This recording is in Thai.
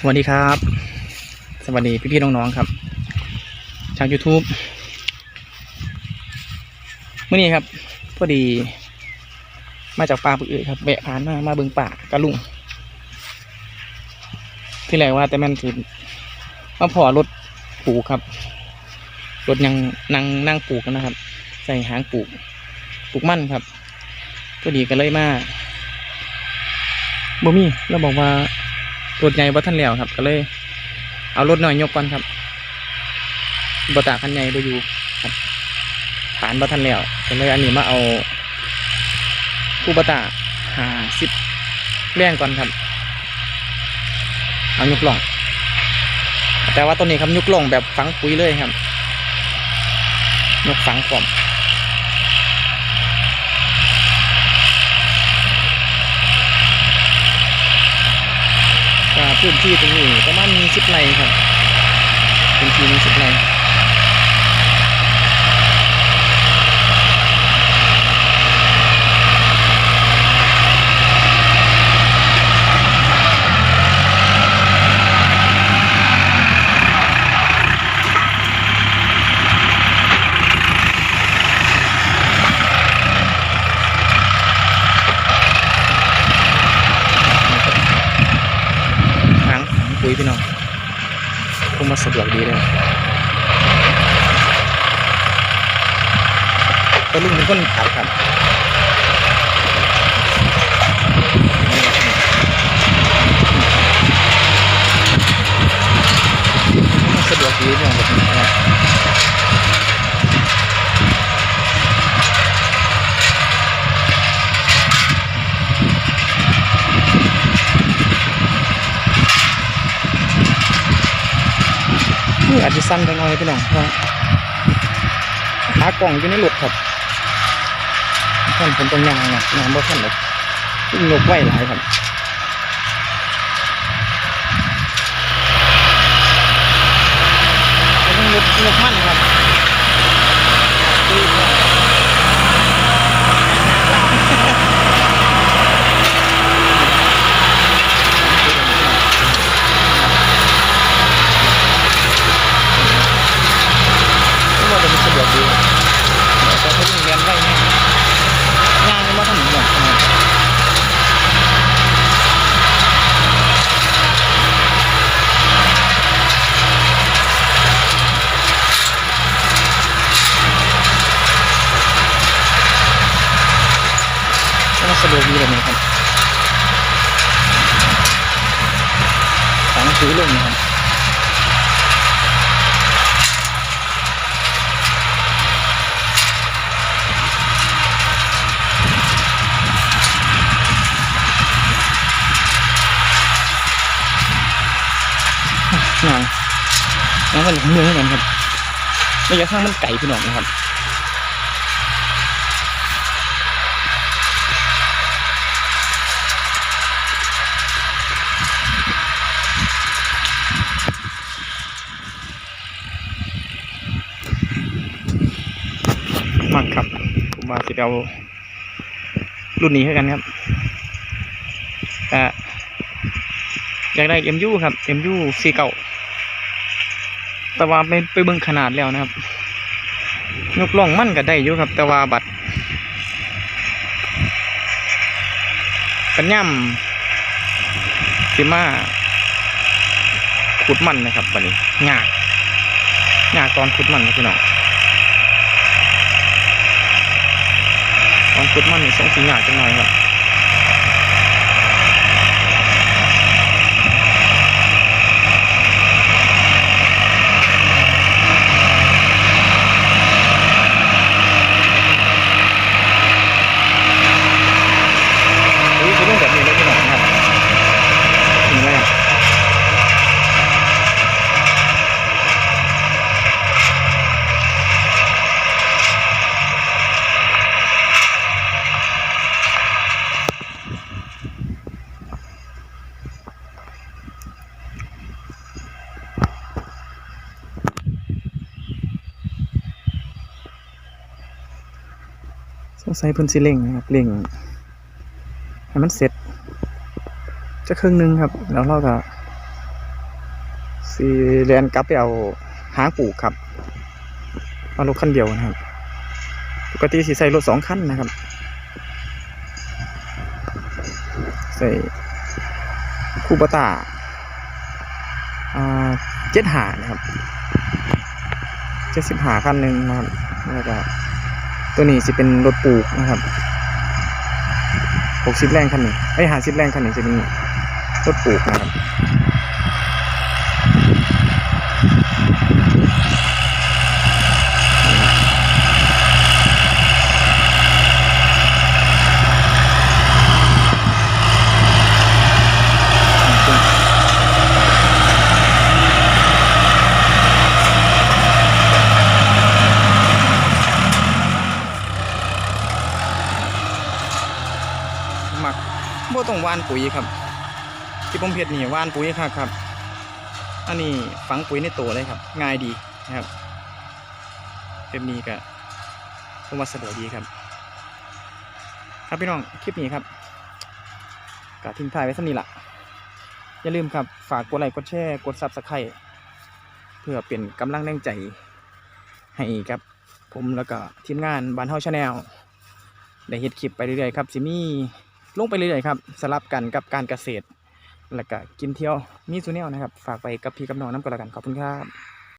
สวัสดีครับ สวัสดีพี่ๆน้องๆครับทาง YouTube เมื่อนี้ครับพอดี มาจากป่าปึกเอยครับแวะผ่านมามาเบิงป่ากระลุงที่แรกว่าแต่มันคือมาพอรถปลูกครับรถยังนั่งนั่งปลูกนะครับ ใส่หางปลูกปลูกมั่นครับพอดีก็เลยมาบ่มีเราบอกว่า รถใหญ่บ่ทันแล้วครับ ก็เลย เอารถน้อยยกก่อนครับบ่ตาคันใหญ่บ่อยู่ครับฐานบ่ทันแล้วก็เลยอันนี้มาเอาคูบตาหาสิบแรงก่อนครับ เอายกล่อง แต่ว่าตัวนี้ครับยกล่องแบบฝังปุ๋ยเลยครับ ยกฝังความ พื้นที่ตรงนี้ประมาณมีสิบไร่ครับพื้นที่มีสิบไร่ ปุ๋ยพี่น้องคงมาสะดวกดีเลยตะลุงมันก็ขับครับสะดวกดีพี่น้องแบบนี้ นี่อาจจะสั้นไปหน่อยพี่น้องเพราะว่ากล่องอยู่ในรถครับท่านผมต้องยางนะยางบ่ท่านหลยยิ่งยกไหวหลายครับต้องยกยกมั่นครับก็ว่าจะมีสะดวกดีแต่ถ้ายิ่งเรียนได้เนี่ยงานนี่มาทำหนึ่งอย่างนะครับก็มาสะดวกดีแบบนี้ครับฝังซื้อลงนะครับงานงานมันเมืองเหมือนกันครับระยะทางมันไกลพี่น้องนะครับ ผมว่าสิเอารุ่นนี้ให้กันครับแต่อยากได้ MU ครับ MU สี่เก่าแต่ว่าไปไปเบิ่งขนาดแล้วนะครับยกล่องมั่นก็ได้อยู่ครับ แต่ว่าบัตรปัญญามสิมาขุดมันนะครับวันนี้ยากยากตอนขุดมันนะพี่น้องตอน ขุดมันนี่สองสีหยาจังหน่อยครับ อุ้ยคือต้องแบบนี้เลยพี่น้องครับนี่เลย สงสัยเพิ่นสิเร่งนะครับเร่งให้มันเสร็จจะครึ่งหนึ่งครับ แล้วเราก็สีแลนกลับไปเอาหางปูกครับเอารถคันเดียวนะครับ ปกติสีใส่รถสองคันนะครับ ใส่คูปตาอาเจ็ดหานะครับเจ็ดสิบหาคันหนึ่งนะครับแล้วก็ ตัวนี้สิเป็นรถปลูกนะครับหกสิบแรงคันนี้ไอ้หาสิบแรงคันนี้จะเป็นรถปลูกนะครับ หมัก บ่ต้องว่านปุ๋ยครับ ที่ผมเฮ็ดนี่ว่านปุ๋ยครับครับ อันนี้ฝังปุ๋ยในตัวเลยครับ ง่ายดีนะครับแบบนี้ก็ผมว่าสะดวกดีครับ ครับพี่น้องคลิปนี้ครับก็ทิ้งท้ายไว้สักนี้ละอย่าลืมครับ ฝากกดไลค์กดแชร์กดซับสไครต์เพื่อเป็นกำลังแรงใจให้กับ ผมแล้วก็ทีมงานบานเฮาชาแนลได้เฮ็ดคลิปไปเรื่อยๆครับสิมี่ ลงไปเรื่อยๆครับสลับกันกับการเกษตร แล้วก็กินเที่ยวมีสุเนลนะครับ ฝากไปกับพี่กับน้องน้ำกันแล้วกันขอบคุณครับ